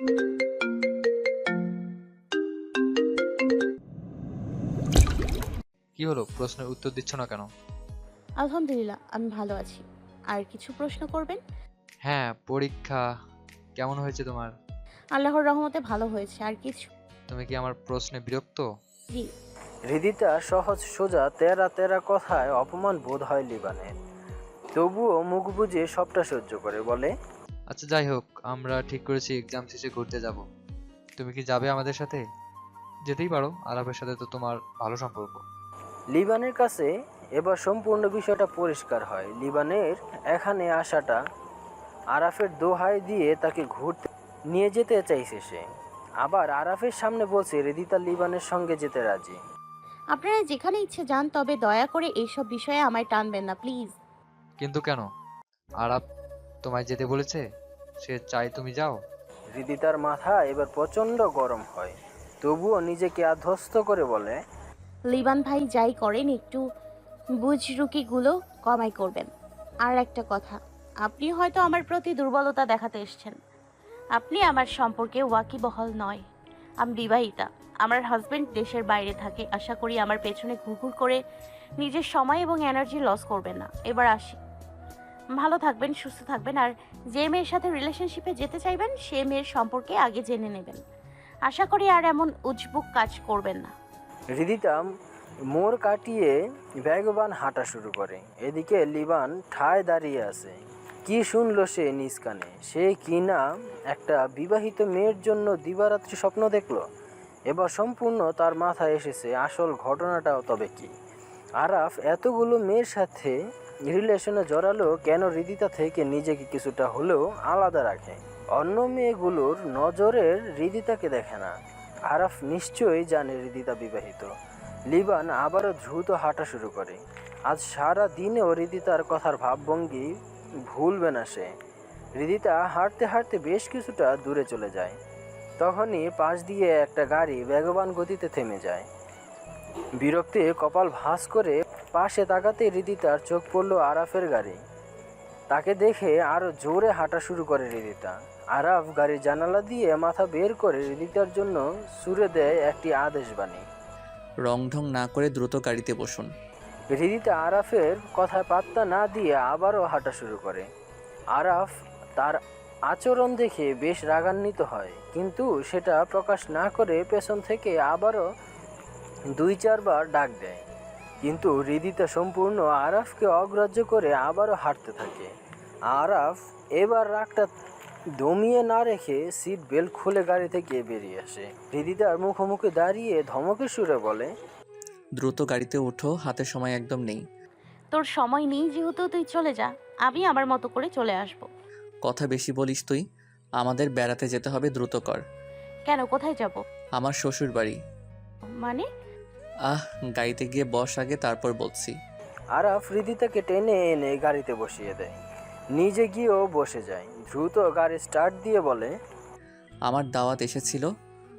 কি হলো? প্রশ্নের উত্তর দিচ্ছ না কেন? আলহামদুলিল্লাহ আমি ভালো আছি। আর কিছু প্রশ্ন করবেন? হ্যাঁ পরীক্ষা কেমন হয়েছে তোমার? আল্লাহর রহমতে ভালো হয়েছে আর কিছু তুমি কি আমার প্রশ্নে বিরক্ত? জি। হৃদিতা সহজ সোজা তেরা তেরা কথায় অপমান বোধ হয় লিবানের। তবুও মুখ বুজে সবটা সহ্য করে বলে আচ্ছা যাই হোক আমরা ঠিক করেছি এক্সাম শেষে ঘুরতে যাব। তুমি কি যাবে আমাদের সাথে? যেতেই পারো আলাপের সাথে তো তোমার ভালো সম্পর্ক। লিবানের কাছে এবার সম্পূর্ণ বিষয়টা পরিষ্কার হয়। লিবানের এখানে আসাটা আরাফের দোহাই দিয়ে তাকে ঘুরতে নিয়ে যেতে চাইছে সে। আবার আরাফের সামনে বলছে রেদিতা লিবানের সঙ্গে যেতে রাজি। আপনারা যেখানে ইচ্ছে যান তবে দয়া করে এইসব বিষয়ে আমায় টানবেন না প্লিজ। কিন্তু কেন? আরাফ তোমায় যেতে বলেছে? সে চাই তুমি যাও। হৃদিতার মাথা এবার প্রচণ্ড গরম হয়। তবুও নিজেকে আধ্বস্ত করে বলে লিবান ভাই যাই করেন একটু বুজরুকিগুলো কমাই করবেন। আর একটা কথা আপনি হয়তো আমার প্রতি দুর্বলতা দেখাতে এসেছেন। আপনি আমার সম্পর্কে ওয়াকিবহল নয়। আমি বিবাহিতা আমার হাজবেন্ড দেশের বাইরে থাকে আশা করি আমার পেছনে ঘুরঘুর করে নিজের সময় এবং এনার্জি লস করবেন না। এবার আসি। ভালো থাকবেন, সুস্থ থাকবেন, আর যে মেয়ের সাথে রিলেশনশিপে যেতে চাইবেন, সে মেয়ের সম্পর্কে আগে জেনে নেবেন। আশা করি আর এমন উজবুক কাজ করবেন না। হৃদিতা মোর কাটিয়ে ব্যাগবান হাঁটা শুরু করে। এদিকে লিবান ঠায় দাঁড়িয়ে আছে। কি শুনলো সে নিজ কানে? সে কি না একটা বিবাহিত মেয়ের জন্য দিবারাত্রি স্বপ্ন দেখল? এবার সম্পূর্ণ তার মাথায় এসেছে আসল ঘটনাটাও তবে কি? আরাফ, এতগুলো মেয়ের সাথে রিলেশনে জড়ালো কেন হৃদিতা থেকে নিজেকে কিছুটা হলেও আলাদা রাখে। অন্য মেয়েগুলোর নজরের হৃদিতাকে দেখে না। আরাফ নিশ্চয়ই জানে হৃদিতা বিবাহিত। লিবান আবারও দ্রুত হাঁটা শুরু করে। আজ সারা দিনেও হৃদিতার কথার ভাবভঙ্গি ভুলবে না সে। হৃদিতা হাঁটতে হাঁটতে বেশ কিছুটা দূরে চলে যায়। তখনই পাশ দিয়ে একটা গাড়ি বেগবান গতিতে থেমে যায়। বিরক্তি কপাল ভাঁজ করে পাশে তাকাতে হৃদিতার চোখ পড়ল আরাফের গাড়ি। তাকে দেখে আরও জোরে হাঁটা শুরু করে হৃদিতা আরাফ গাড়ির জানালা দিয়ে মাথা বের করে হৃদিতার জন্য সুরে দেয় একটি আদেশ বাণী রংঢং না করে দ্রুত গাড়িতে বসুন। হৃদিতা আরাফের কথায় পাত্তা না দিয়ে আবারও হাঁটা শুরু করে। আরাফ তার আচরণ দেখে বেশ রাগান্বিত হয় কিন্তু সেটা প্রকাশ না করে পেছন থেকে আবারও দুই চারবার ডাক দেয়। কিন্তু হৃদিতা সম্পূর্ণ আরাফকে অগ্রাহ্য করে আবারও হাঁটতে থাকে। আরাফ এবার রাগটা দমিয়ে না রেখে সিট বেল্ট খুলে গাড়ি থেকে বেরিয়ে আসে। হৃদিতার মুখোমুখি দাঁড়িয়ে ধমকের সুরে বলে দ্রুত গাড়িতে ওঠো হাতে সময় একদম নেই। তোর সময় নেই যেহেতু তুই চলে যা আমি আমার মতো করে চলে আসব। কথা বেশি বলিস তুই আমাদের বেড়াতে যেতে হবে দ্রুত কর। কেন কোথায় যাব? আমার শ্বশুর বাড়ি মানে? আহ গাড়িতে গিয়ে বস আগে তারপর বলছি। আরাফ হৃদিতাকে টেনে এনে গাড়িতে বসিয়ে দেয়। নিজে গিয়েও বসে যায়। দ্রুত গাড়ি স্টার্ট দিয়ে বলে আমার দাওয়াত এসেছিল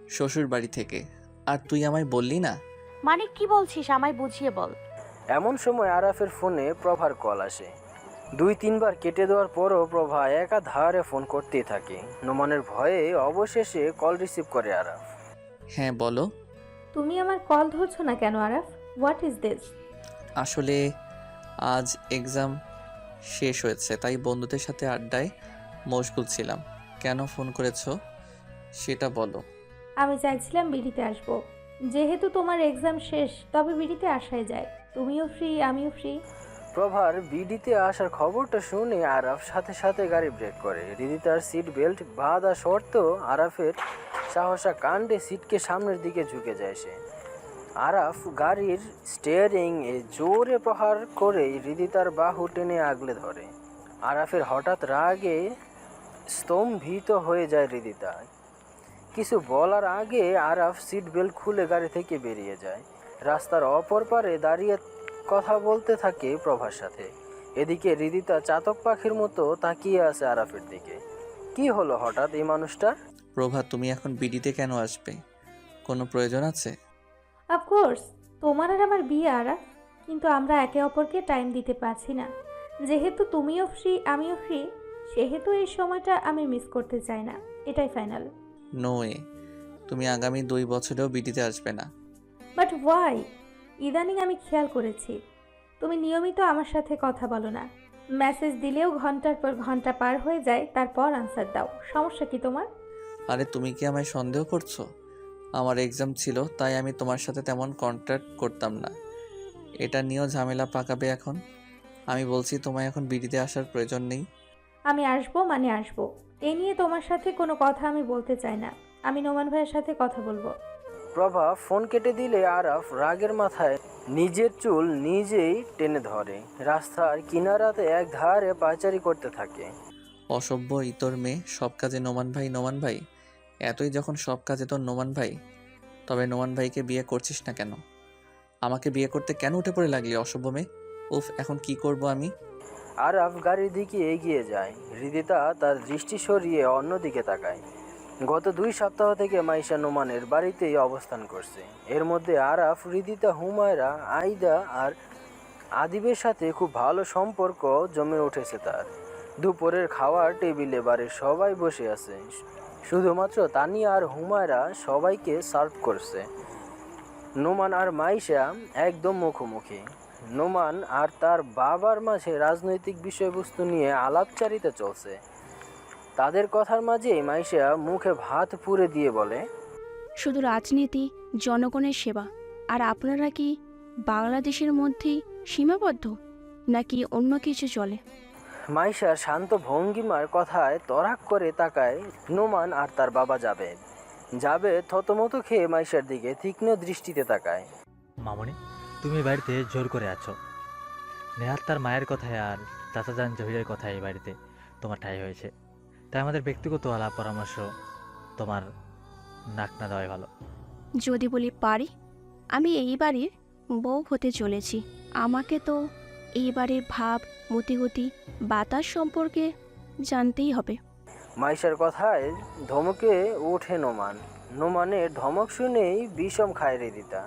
শ্বশুর বাড়ি থেকে। আর তুই আমায় বললি না? মানে কি বলছিস? আমায় বুঝিয়ে বল। এমন সময় আরাফের ফোনে প্রভার কল আসে। দুই তিনবার কেটে দেওয়ার পরও প্রভা একা ধারে ফোন করতেই থাকে। নোমানের ভয়ে অবশেষে কল রিসিভ করে আরাফ। হ্যাঁ বলো। তুমি আমার কল ধরছো না কেন আরাফ? হোয়াট ইজ দিস আসলে আজ এক্সাম শেষ হয়েছে তাই বন্ধুদের সাথে আড্ডায় মশগুল ছিলাম। কেন ফোন করেছ? সেটা বলো। আমি চাইছিলাম বিড়িতে আসব। যেহেতু তোমার এক্সাম শেষ তবে বিড়িতে আসাই যায়। তুমিও ফ্রি আমিও ফ্রি প্রভার বিডিতে আসার খবরটা শুনে আরাফ সাথে সাথে গাড়ি ব্রেক করে। হৃদিতার সিট বেল্ট বাঁধা শর্ত আরাফের সাহসা কাণ্ডে সিটকে সামনের দিকে ঝুঁকে যায় সে। আরাফ গাড়ির স্টিয়ারিং এ জোরে প্রহার করে হৃদিতার বাহু টেনে আগলে ধরে। আরাফের হঠাৎ রাগে স্তম্ভিত হয়ে যায় হৃদিতা কিছু বলার আগে আরাফ সিট বেল্ট খুলে গাড়ি থেকে বেরিয়ে যায়। রাস্তার অপর পারে দাঁড়িয়ে কথা বলতে থাকে প্রভার সাথে। এদিকে হৃদিতা চাতক পাখির মতো তাকিয়ে আছে আরাফের দিকে। কি হলো হঠাৎ এই মানুষটা? প্রভা তুমি এখন বিডিতে কেন আসবে? কোনো প্রয়োজন আছে? অফকোর্স তোমার আর আমার বিয়ে আরাফ কিন্তু আমরা একে অপরকে টাইম দিতে পারছি না। যেহেতু তুমিও ফ্রি আমিও ফ্রি সেহেতু এই সময়টা আমি মিস করতে চাই না। এটাই ফাইনাল নো এ তুমি আগামী দুই বছরেও বিটিতে আসবে না। বাট ওয়াই ইদানিং আমি খেয়াল করেছি। তুমি নিয়মিত আমার সাথে কথা বলো না। মেসেজ দিলেও ঘণ্টার পর ঘণ্টা পার হয়ে যায় তারপর আনসার দাও। সমস্যা কি তোমার? আরে তুমি কি আমায় সন্দেহ করছ? আমার এক্সাম ছিল তাই আমি তোমার সাথে তেমন কন্ট্যাক্ট করতাম না। এটা নিয়েও ঝামেলা পাকাবে এখন। আমি বলছি তোমায় এখন বিডিতে আসার প্রয়োজন নেই। আমি আসব মানে আসব। এ নিয়ে তোমার সাথে কোনো কথা আমি বলতে চাই না। আমি নোমান ভাইয়ের সাথে কথা বলব। প্রভা ফোন কেটে দিলে আরাফ রাগের মাথায় নিজের চুল নিজেই টেনে ধরে। রাস্তার কিনারাতে এক ধারে পায়চারি করতে থাকে। অসভ্য ইতর মেয়ে সব কাজে নোমান ভাই নোমান ভাই। এতই যখন সব কাজে তোর নোমান ভাই তবে নোমান ভাইকে বিয়ে করছিস না কেন? আমাকে বিয়ে করতে কেন উঠে পড়ে লাগলি অসভ্য মেয়ে? উফ এখন কি করব আমি? আরাফ গাড়ির দিকে এগিয়ে যায়। হৃদিতা তার দৃষ্টি সরিয়ে অন্যদিকে তাকায়। গত দুই সপ্তাহ থেকে মাইশা নোমানের বাড়িতেই অবস্থান করছে। এর মধ্যে আরাফ, রিদিতা, হুমায়রা, আইদা আর আদিবের সাথে খুব ভালো সম্পর্ক জমে উঠেছে তার। দুপুরের খাওয়ার টেবিলে বাড়ির সবাই বসে আছে। শুধুমাত্র তানিয়া আর হুমায়রা সবাইকে সার্ভ করছে। নোমান আর মাইশা একদম মুখোমুখি। নোমান আর তার বাবার মাঝে রাজনৈতিক বিষয়বস্তু নিয়ে আলাপচারিতা চলছে। তাদের কথার মাঝে মাইশা মুখে ভাত পুরে দিয়ে বলে শুধু রাজনীতি জনগণের সেবা আর আপনারা কি বাংলাদেশের মধ্যেই সীমাবদ্ধ নাকি অন্য কিছু চলে? মাইশার শান্ত ভঙ্গিমার কথায় তরাক করে তাকায় নোমান আর তার বাবা যাবে যাবে থতমত খেয়ে মাইশার দিকে তীক্ষ্ণ দৃষ্টিতে তাকায়। মামনি তুমি বাড়িতে জোর করে আছো। নেহাত তার মায়ের কথায় আর চাচাজান জহিরের কথায় এই বাড়িতে তোমার ঠাই হয়েছে। তাই আমাদের ব্যক্তিগত আলাপ পরামর্শ তোমার নাক না দেওয়াই ভালো। যদি বলি পারি আমি এই বাড়ির বউ হতে চলেছি। আমাকে তো এই বাড়ির ভাব মতিগতি বাতাস সম্পর্কে জানতেই হবে। মাইশার কথায় ধমকে ওঠে নোমান। নোমানের ধমক শুনেই বিষম খায় রেদিতা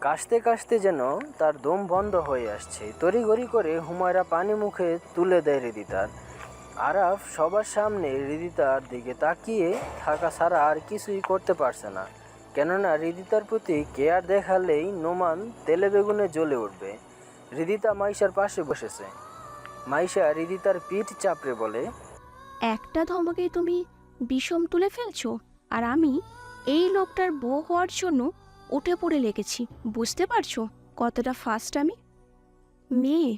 কাশতে কাশতে যেন তার দম বন্ধ হয়ে আসছে। তড়িঘড়ি করে হুমায়রা পানি মুখে তুলে দেয় রে রেদিতার আরাফ সবার সামনে রিদিতার দিকে তাকিয়ে থাকা ছাড়া আর কিছুই করতে পারছে না। কেননা রিদিতার প্রতি কেয়ার দেখালেই নোমান তেলে বেগুনে জ্বলে উঠবে। রিদিতা মাইশার পাশে বসেছে। মাইশা রিদিতার পিঠ চাপড়ে বলে, একটা ধমকে তুমি বিষম তুলে ফেলছো, আর আমি এই লোকটার বউ হওয়ার জন্য উঠে পড়ে লেগেছি, বুঝতে পারছ কতটা ফাস্ট আমি? মেয়ে,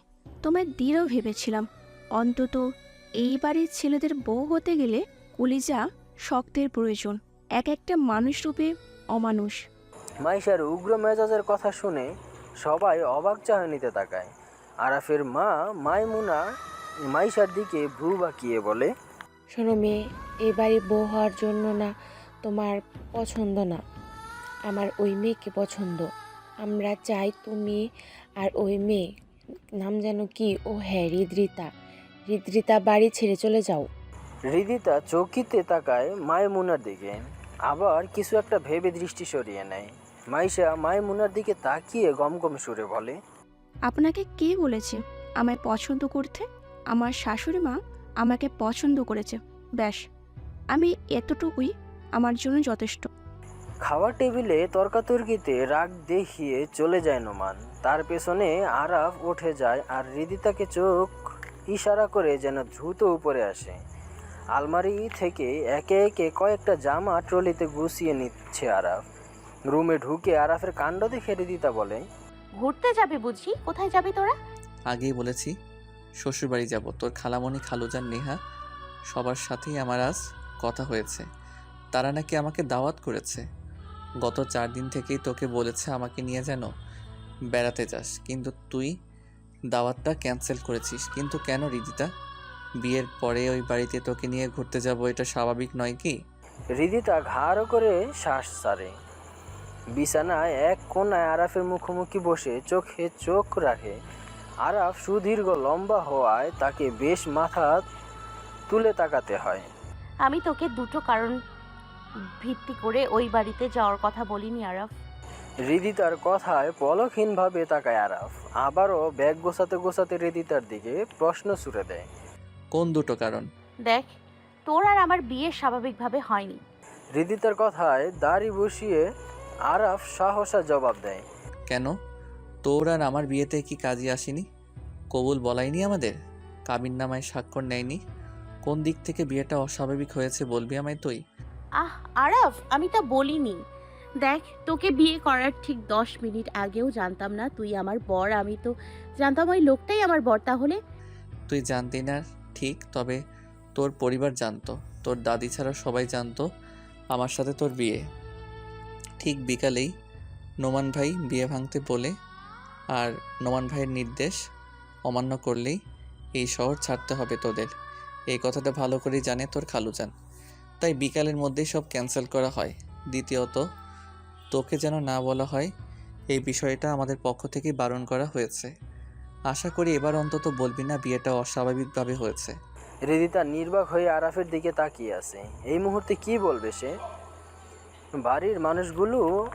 তোমায় দৃঢ় ভেবেছিলাম। অন্তত এই বাড়ির ছেলেদের বউ হতে গেলে কলিজা শক্তের প্রয়োজন। এক একটা মানুষ রূপে অমানুষ। মাইশার উগ্র মেজাজের কথা শুনে সবাই অবাক চাহনিতে তাকায়। আরাফের মা মাইমুনা মাইশার দিকে ভ্রু বাঁকিয়ে বলে শোনো মেয়ে এই বাড়ির বউ হওয়ার জন্য না তোমার পছন্দ না। আমার ওই মেয়েকে পছন্দ। আমরা চাই তুমি আর ওই মেয়ে নাম যেন কি? ও হ্যাঁ হৃদৃতা হৃদৃতা বাড়ি ছেড়ে চলে যাও। হৃদিতা চৌকিতে তাকায় মায়মুনার দিকে। আবার কিছু একটা ভেবে দৃষ্টি সরিয়ে নেয়। মাইশা মায়মুনার দিকে তাকিয়ে গমগম সুরে বলে আপনাকে কে বলেছে আমায় পছন্দ করতে? আমার শাশুড়ি মা আমাকে পছন্দ করেছে। ব্যাস আমি এতটুকুই আমার জন্য যথেষ্ট। খাওয়ার টেবিলে তর্কাতর্কিতে রাগ দেখিয়ে চলে যায় নোমান। তার পেছনে আরাফ উঠে যায় আর হৃদিতাকে চোখ ইশারা করে যেন দ্রুত উপরে আসে। আলমারি থেকে একে একে কয়েকটা জামা ট্রলিতে গুছিয়ে নিচ্ছে আরাফ। রুমে ঢুকে আরাফের কাণ্ড দেখে হৃদিতা বলে ঘুরতে যাবে বুঝি? কোথায় যাবি তোরা? আগেই বলেছি শ্বশুরবাড়ি যাব। তোর খালামণি খালুজান নেহা সবার সাথেই আমার আজ কথা হয়েছে। তারা নাকি আমাকে দাওয়াত করেছে। গত চার দিন থেকেই তোকে বলেছে আমাকে নিয়ে যেন বেড়াতে যাস। কিন্তু তুই দাওয়াতটা ক্যান্সেল করেছিস কিন্তু কেন রিদিতা? বিয়ের পরে ওই বাড়িতে তোকে নিয়ে ঘুরতে যাব এটা স্বাভাবিক নয় কি? রিদিতা ঘাড় করে শ্বাস ছাড়ে। বিছানায় এক কোনায় আরাফের মুখোমুখি বসে চোখে চোখ রাখে। আরাফ সুদীর্ঘ লম্বা হওয়ায় তাকে বেশ মাথা তুলে তাকাতে হয়। আমি তোকে দুটো কারণ ভিত্তি করে ওই বাড়িতে যাওয়ার কথা বলিনি আরাফ। হৃদিতার কথায় পলকহীনভাবে তাকায় আরাফ। আবারও ব্যাগ গোছাতে গোছাতে হৃদিতার দিকে প্রশ্ন ছুড়ে দেয়। কোন দুটো কারণ? দেখ তোর আর আমার বিয়ে স্বাভাবিকভাবে হয়নি। হৃদিতার কথায় দাড়ি বসিয়ে আরাফ সাহসা জবাব দেয়। কেন? তোর আর আমার বিয়েতে কি কাজে আসেনি? কবুল বলাইনি আমাদের? কাবিন নামায় স্বাক্ষর নেয়নি? কোন দিক থেকে বিয়েটা অস্বাভাবিক হয়েছে বলবি আমায় তুই? আহ আরাফ আমি তা বলিনি। দেখ, তোকে বিয়ে করার ঠিক দশ মিনিট আগেও জানতাম না তুই আমার বর, আমি তো জানতাম ওই লোকটাই আমার বর, তাহলে? তুই জানতি না ঠিক, তবে তোর পরিবার জানতো, তোর দাদি ছাড়া সবাই জানতো আমার সাথে তোর বিয়ে। ঠিক বিকালেই নোমান ভাই বিয়ে ভাঙতে বলে আর নোমান ভাইয়ের নির্দেশ অমান্য করলেই এই শহর ছাড়তে হবে তোদের। এই কথাটা ভালো করেই জানে তোর খালুজান। তাই বিকালের মধ্যেই সব ক্যান্সেল করা হয়। দ্বিতীয়ত তোকে যেন না বলা হয় এই বিষয়টা আমাদের পক্ষ থেকে বারণ করা হয়েছে। আশা করি এবার অন্তত বলবি না বিয়েটা অস্বাভাবিকভাবে হয়েছে। হৃদিতা নির্বাক হয়ে আরাফের দিকে তাকিয়ে আছে। এই মুহূর্তে কি বলবে সে? বাড়ির মানুষগুলো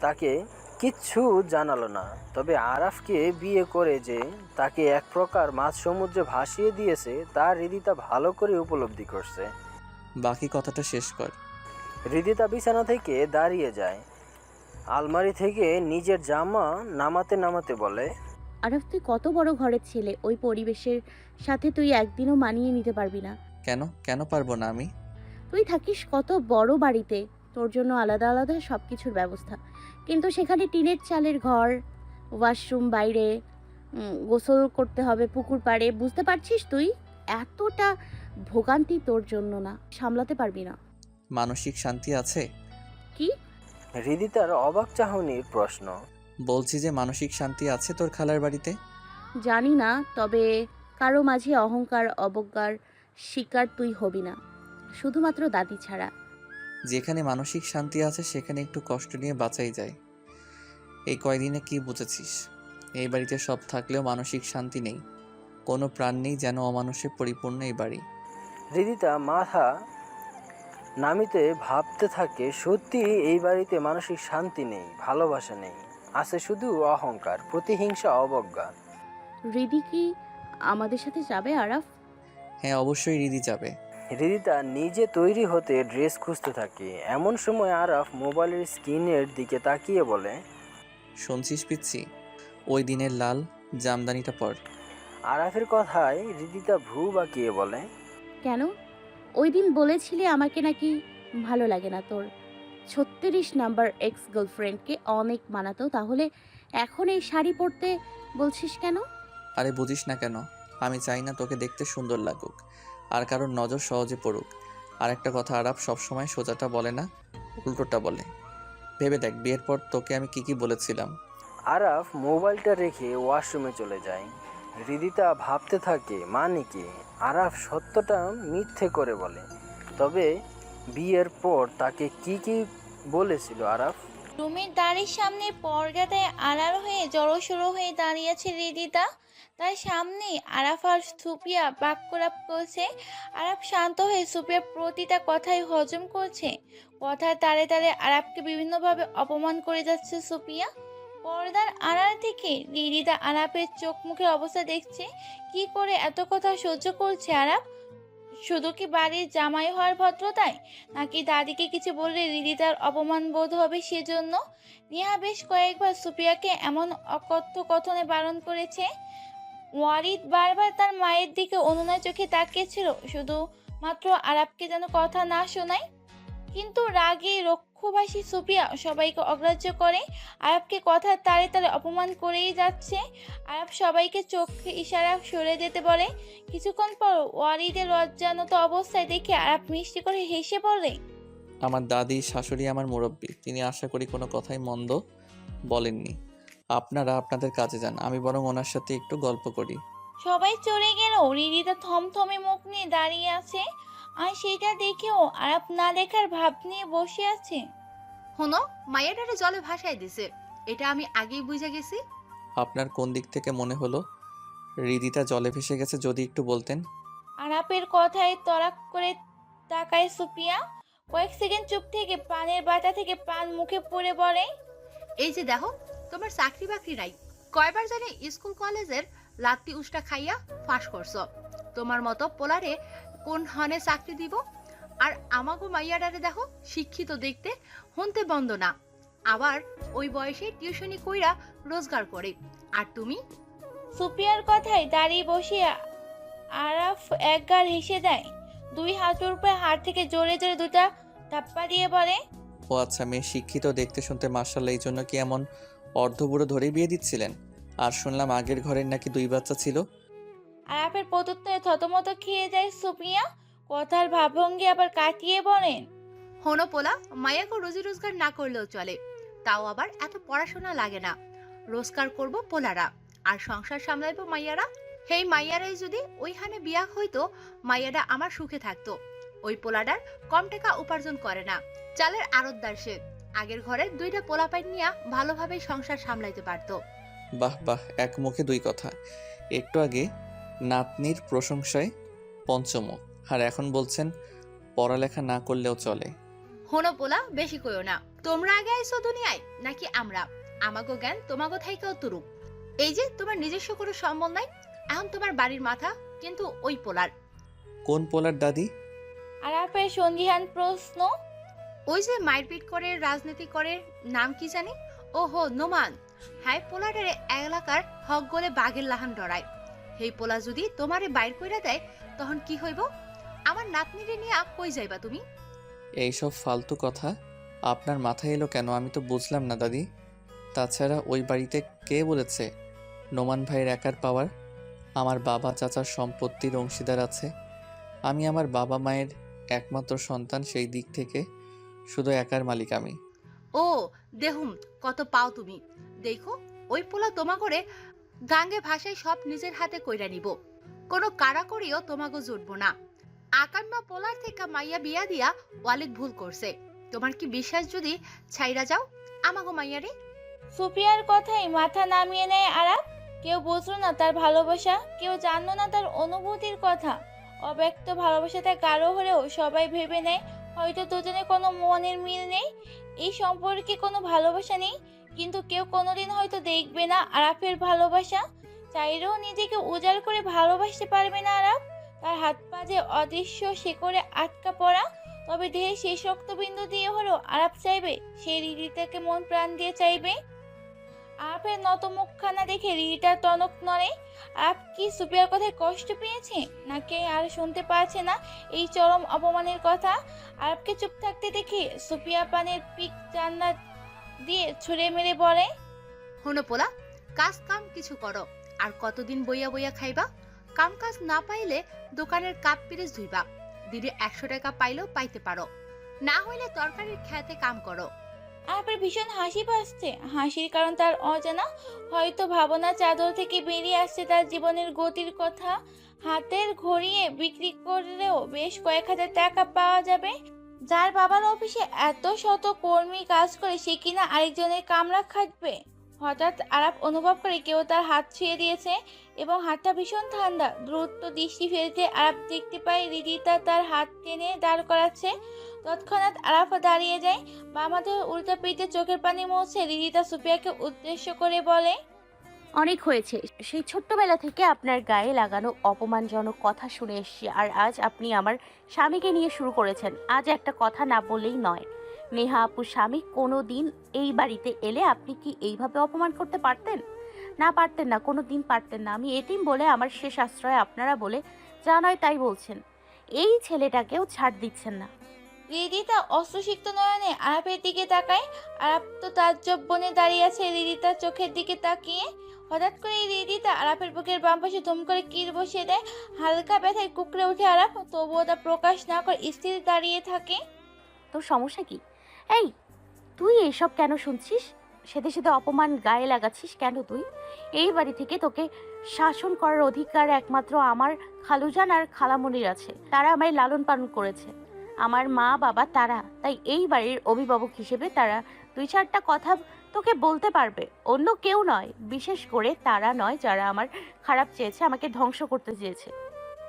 তাকে কিচ্ছু জানালো না। তবে আরাফকে বিয়ে করে যে তাকে এক প্রকার মাঝ সমুদ্রে ভাসিয়ে দিয়েছে তা হৃদিতা ভালো করে উপলব্ধি করছে। বাকি কথাটা শেষ কর। হৃদিতা বিছানা থেকে দাঁড়িয়ে যায়। আলমারি থেকে নিজের জামা নামাতে নামাতে বলে আরাফ তুই কত বড় ঘরের ছেলে ওই পরিবেশের সাথে তুই একদিনও মানিয়ে নিতে পারবি না। কেন? কেন পারব না আমি? তুই থাকিস কত বড় বাড়িতে তোর জন্য আলাদা আলাদা সব কিছুর ব্যবস্থা। কিন্তু সেখানে টিনের চালের ঘর ওয়াশরুম বাইরে উম, গোসল করতে হবে পুকুর পাড়ে বুঝতে পারছিস তুই? এতটা ভোগান্তি তোর জন্য না সামলাতে পারবি না। মানসিক শান্তি আছে? কি? হৃদিতার অবাক চাহনির প্রশ্ন। বলছি যে মানসিক শান্তি আছে তোর খালার বাড়িতে? জানি না তবে কারও মাঝে অহংকার অবজ্ঞার শিকার তুই হবি না। শুধুমাত্র দাদি ছাড়া। যেখানে মানসিক শান্তি আছে সেখানে একটু কষ্ট নিয়ে বাঁচাই যায়। এই কয়দিনে কি বুঝেছিস? এই বাড়িতে সব থাকলেও মানসিক শান্তি নেই। কোনো প্রাণ নেই যেন অমানুষে পরিপূর্ণ এই বাড়ি। হৃদিতা মাথা নামিতে ভাবতে থাকে সত্যি এই বাড়িতে মানসিক শান্তি নেই ভালোবাসা নেই। আছে শুধু অহংকার প্রতিহিংসা অবজ্ঞা। রিদি কি আমাদের সাথে যাবে আরাফ? হ্যাঁ অবশ্যই রিদি যাবে। হৃদিতা নিজে তৈরি হতে ড্রেস খুঁজতে থাকে। এমন সময় আরাফ মোবাইলের স্ক্রিনের দিকে তাকিয়ে বলে শুনছিস পিচ্ছি ওই দিনের লাল জামদানিটা পর। আরাফের কথায় হৃদিতা ভ্রু বাঁকিয়ে বলে কেন? ওই দিন বলেছিলি আমাকে নাকি ভালো লাগে না তোর। ছত্রিশ নাম্বার এক্স গার্লফ্রেন্ডকে অনেক মানাতো। তাহলে এখন এই শাড়ি পরতে বলছিস কেন? আরে বুঝিস না কেন আমি চাই না তোকে দেখতে সুন্দর লাগুক আর কারোর নজর সহজে পড়ুক। আর একটা কথা আরাপ সবসময় সোজাটা বলে না উল্টোটা বলে। ভেবে দেখ বিয়ের পর তোকে আমি কি কি বলেছিলাম। আরাফ মোবাইলটা রেখে ওয়াশরুমে চলে যায়। হৃদিতা ভাবতে থাকে মানে কি আরাফ সত্যটা মিথ্যে করে বলে। তবে বিয়ের পর তাকে কি কি বলেছিল আরাফ? রুমের দাঁড়ির সামনে পর্দায় আড়াল হয়ে জড়সড়ো হয়ে দাঁড়িয়েছে রিদিতা। তার সামনে আরাফ আর সুপিয়া বাক্যলাপ করছে। আরাফ শান্ত হয়ে সুপিয়ার প্রতিটা কথাই হজম করছে। কথার তারে তারে আরাফকে বিভিন্নভাবে অপমান করে যাচ্ছে সুপিয়া। পর্দার আড়াল থেকে রিদিতা আরাফের চোখ মুখের অবস্থা দেখছে। কি করে এত কথা সহ্য করছে আরাফ শুধু কি বাড়ির জামাই হওয়ার ভদ্রতায় নাকি দাদিকে কিছু বললে রিদিতার অপমান বোধ হবে সেজন্য? নেহা বেশ কয়েকবার সুপিয়াকে এমন অকথ্য কথনে বারণ করেছে। ওয়ারিদ বারবার তার মায়ের দিকে অনুনয় চোখে তাকিয়েছিল। শুধু মাত্র আরাবকে যেন কথা না শোনায়। কিন্তু রাগে রক্ষবাসী সুপিয়া সবাইকে অগ্রাহ্য করে। আরবকে কথা তারে তারে অপমান করেই যাচ্ছে। আরব সবাইকে চোখে ইশারা সরে যেতে বলে। কিছুক্ষণ পর ওয়ারিদের লজ্জানত অবস্থায় দেখে আরব মিষ্টি করে হেসে বলে আমার দাদি শাশুড়ি আমার মুরব্বী তিনি আশা করি কোনো কথাই মন্দ বলেননি। আপনারা আপনাদের কাজে যান আমি বরং ওনার সাথে একটু গল্প করি। সবাই চলে গেলেও রিদিতা থমথমে মুখ নিয়ে দাঁড়িয়ে আছে। আর সেটা দেখেও আরব না দেখার ভাব নিয়ে বসে আছে। হনো মায়েরারে জলে ভাসায় দিছে। এটা আমি আগেই বুঝে গেছি। আপনার কোন দিক থেকে মনে হলো? হৃদিতা জলে ভেসে গেছে যদি একটু বলতেন। আরাপের কথায় তরাক করে তাকায় সুপিয়া কয়েক সেকেন্ড চুপ থেকে পানের বাটা থেকে পান মুখে পড়ে বলে এই যে দেখো তোমার চাকরি বাকরি নাই। কয়বার জানি স্কুল কলেজের লাত্তি উষ্টা খাইয়া ফাঁস করছ। তোমার মতো পোলারে কোন হনে চাকরি দিব? আর আমাগো মাইয়াডারে দেখো শিক্ষিত দেখতে হনতে বন্ধ না। আবার ওই বয়সে টিউশনি কইরা রোজগার করে। আর তুমি? সুপিয়ার কথায় দাঁড়িয়ে বসিয়া আরাফ একগাল হেসে দেয়। দুই হাঁটুর উপরে হাত থেকে জোরে জোরে দুটা ধাপ্পা দিয়ে বলে ও আচ্ছা মেয়ে শিক্ষিত দেখতে শুনতে মার্শাল্লাহ এই জন্য কি এমন অর্ধবুড়ো ধরেই বিয়ে দিচ্ছিলেন? আর শুনলাম আগের ঘরের নাকি দুই বাচ্চা ছিল। আরাফের প্রত্যুত্তরে থতমত খেয়ে যায় সুপিয়া কথার ভাবভঙ্গি আবার কাটিয়ে বলেন হনো পোলা মায়াকে রোজি রোজগার না করলেও চলে। তাও আবার এত পড়াশোনা লাগে না। রোজগার করব পোলারা আর সংসার সামলাইবো মাইয়ারা। হেই মাইয়ারাই যদি ওইখানে বিয়া হইতো মাইয়ারা আমার সুখে থাকতো। ওই পোলাডার কম টাকা উপার্জন করে না। চালের আড়তদার সে। আগের ঘরে দুইটা পোলা পাইন নিয়া ভালোভাবে সংসার সামলাইতে পারতো। বাহ বাহ এক মুখে দুই কথা। একটু আগে নাতনির প্রশংসায় পঞ্চমুখ। আর এখন বলছেন পড়ালেখা না করলেও চলে। হনো পোলা বেশি কইও না। তোমরা আগে আইসো দুনিয়ায় নাকি আমরা? আমাগো জ্ঞান তোমাগো থাইকেও তুরুক। এই যে তোমার নিজস্ব কোনো সম্বল নাই এখন তোমার বাড়ির মাথা কিন্তু ওই পোলার। কোন পোলার দাদি? আরাফের সন্ধিহান প্রশ্ন? ওই যে মারপিট করে রাজনীতি করে নাম কি জানি? ও হো নোমান। হ্যাঁ পোলারের এলাকার হক গলে বাঘের লাহান ডরায়। সেই পোলা যদি তোমারে বাইর কইরা দেয় তখন কি হইব? আমার নাতনিরে নিয়ে আপ কই যাইবা তুমি? এইসব ফালতু কথা আপনার মাথায় এলো কেন? আমি তো বুঝলাম না দাদি। তাছাড়া ওই বাড়িতে কে বলেছে? নোমান ভাইয়ের একার পাওয়ার? আমার বাবা চাচার সম্পত্তির অংশীদার আছে। আমি আমার বাবা মায়ের একমাত্র সন্তান সেই দিক থেকে। শুধু একার মালিক আমি। ও দেহুম কত পাও তুমি। দেখো ওই পোলা তোমা করে গাঙ্গে ভাষায় সব নিজের হাতে কইরা নিব। কোনো কারাকরিও তোমাগো জুটবো না। আকান্মা পোলার থেকে মাইয়া বিয়া দিয়া ওয়ালিদ ভুল করছে। তোমার কি বিশ্বাস যদি ছাইরা যাও? আমাগো মাইয়ারে সুপিয়ার কথাই মাথা নামিয়ে নেয় আরাফ। কেউ বুঝলো না তার ভালোবাসা, কেউ জানলো না তার অনুভূতির কথা। অব্যক্ত ভালোবাসাটা কারও হলেও সবাই ভেবে নেয়। হয়তো দুজনে কোনো মনের মিল নেই। এই সম্পর্কে কোনো ভালোবাসা নেই। কিন্তু কেউ কোনোদিন হয়তো দেখবে না আরাফের ভালোবাসা। চাইলেও নিজেকে উজাড় করে ভালোবাসতে পারবে না আরাফ। তার হাত পা যে অদৃশ্য শিকড়ে আটকা পড়া, তবে দেহে শেষ রক্তবিন্দু দিয়ে হলো আরাপ চাইবে, সেই রিদিতাকে মন প্রাণ দিয়ে চাইবে। আরাফের নত মুখখানা দেখে রিদিতার টনক নড়ে, আরাপ কি সুপিয়ার কথায় কষ্ট পেয়েছে? নাকি আর শুনতে পাচ্ছে না এই চরম অপমানের কথা? আরাপকে চুপ থাকতে দেখে সুপিয়া পানের পিক জান্নাত দিয়ে ছুঁড়ে মেরে বলে হনো পোলা, কাজ কাম কিছু করো, আর কতদিন বইয়া বইয়া খাইবা? কাম কাজ না পাইলে দোকানের কাপ পিরেস ধুইবা। দিনে একশো টাকা পাইলেও পাইতে পারো। না হইলে তরকারির খেতে কাম করো। আরাপের ভীষণ হাসি পাচ্ছে। হাসির কারণ তার অজানা। হয়তো ভাবনা চাদর থেকে বেরিয়ে আসছে তার জীবনের গতির কথা। হাতের ঘড়িয়ে বিক্রি করলেও বেশ কয়েক হাজার টাকা পাওয়া যাবে। যার বাবার অফিসে এত শত কর্মী কাজ করে সে কিনা আরেকজনের কামরা খাটবে? হঠাৎ আরাপ অনুভব করে কেউ তার হাত ছুঁয়ে দিয়েছে এবং হাতটা ভীষণ ঠান্ডা। দ্রুত দৃষ্টি ফেলতে আরাপ দেখতে পায় রিদিতা তার হাত টেনে দাঁড় করাচ্ছে। তৎক্ষণাৎ আরাফা দাঁড়িয়ে যায়। বামাদের উল্টা পিঠে চোখের পানি মুছে রিদিতা সুপিয়াকে উদ্দেশ্য করে বলে, অনেক হয়েছে। সেই ছোট্টবেলা থেকে আপনার গায়ে লাগানো অপমানজনক কথা শুনে এসছি আর আজ আপনি আমার স্বামীকে নিয়ে শুরু করেছেন। আজ একটা কথা না বললেই নয়। নেহা আপু স্বামী কোনো দিন এই বাড়িতে এলে আপনি কি এইভাবে অপমান করতে পারতেন? না পারতেন না কোনো দিন পারতেন না। আমি এটিম বলে আমার শেষ আশ্রয় আপনারা বলে যা নয় তাই বলছেন। এই ছেলেটাকেও ছাড় দিচ্ছেন না। রিদিতা অস্ত্রসিক্ত নয়নে আরাপের দিকে তাকায় আরাপ তো তাজ্জব বনে দাঁড়িয়ে আছে রিদিতার চোখের দিকে তাকিয়ে। হঠাৎ করে এই রিদিতা আরাফের বুকের বাম পাশে ধুম করে কিল বসিয়ে দেয়। হালকা ব্যথায় কুকড়ে উঠে আরাপ তবুও তা প্রকাশ না করে স্থির দাঁড়িয়ে থাকে। তোর সমস্যা কি? এই, তুই এসব কেন শুনছিস? সেদে সেদে অপমান গায়ে লাগাচ্ছিস কেন তুই? এই বাড়ি থেকে তোকে শাসন করার অধিকার একমাত্র আমার খালুজান আর খালামনির আছে। তারা আমায় লালন পালন করেছে। আমার মা, বাবা, তারা। তাই এই বাড়ির অভিভাবক হিসেবে তারা দুই চারটা কথা তোকে বলতে পারবে। অন্য কেউ নয়, বিশেষ করে তারা নয় যারা আমার খারাপ চেয়েছে, আমাকে ধ্বংস করতে চেয়েছে।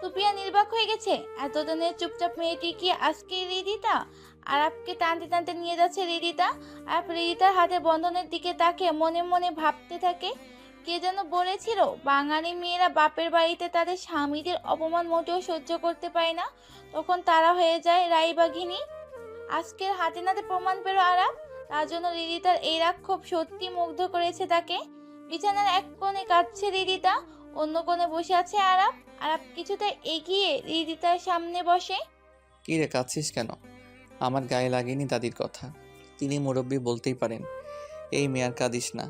সুপিয়া নির্বাক হয়ে গেছে। এতদিনের চুপচাপ মেয়েটি কি আজকে রিদিতা আরাপকে টানতে টানতে নিয়ে যাচ্ছে রিদিতা। আরাপ রিদিতার হাতে বন্ধনের দিকে তাকে মনে মনে ভাবতে থাকে, কে যেন বলেছিল, বাঙালি মেয়েরা বাপের বাড়িতে তাদের স্বামীদের অপমান মোটেও সহ্য করতে পারে না। তখন তারা হয়ে যায় রাইবাঘিনী আজকের হাতে নাতে প্রমাণ পেল আরাম। তার জন্য রিদিতার এই খুব সত্যি মুগ্ধ করেছে তাকে। বিছানার এক কোণে কাঁদছে রিদিতা, অন্য কোণে বসে আছে আরাপ আরাপ কিছুটা এগিয়ে রিদিতার সামনে বসে। কী রে, কাঁদছিস কেন? আমার গায়ে লাগেনি দাদির কথা। তিনি মুরব্বী বলতেই পারেন, এই মেয়ার কাঁদিস না।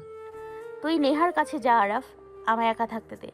তুই নেহার কাছে যা আরাফ, আমায় একা থাকতে দে।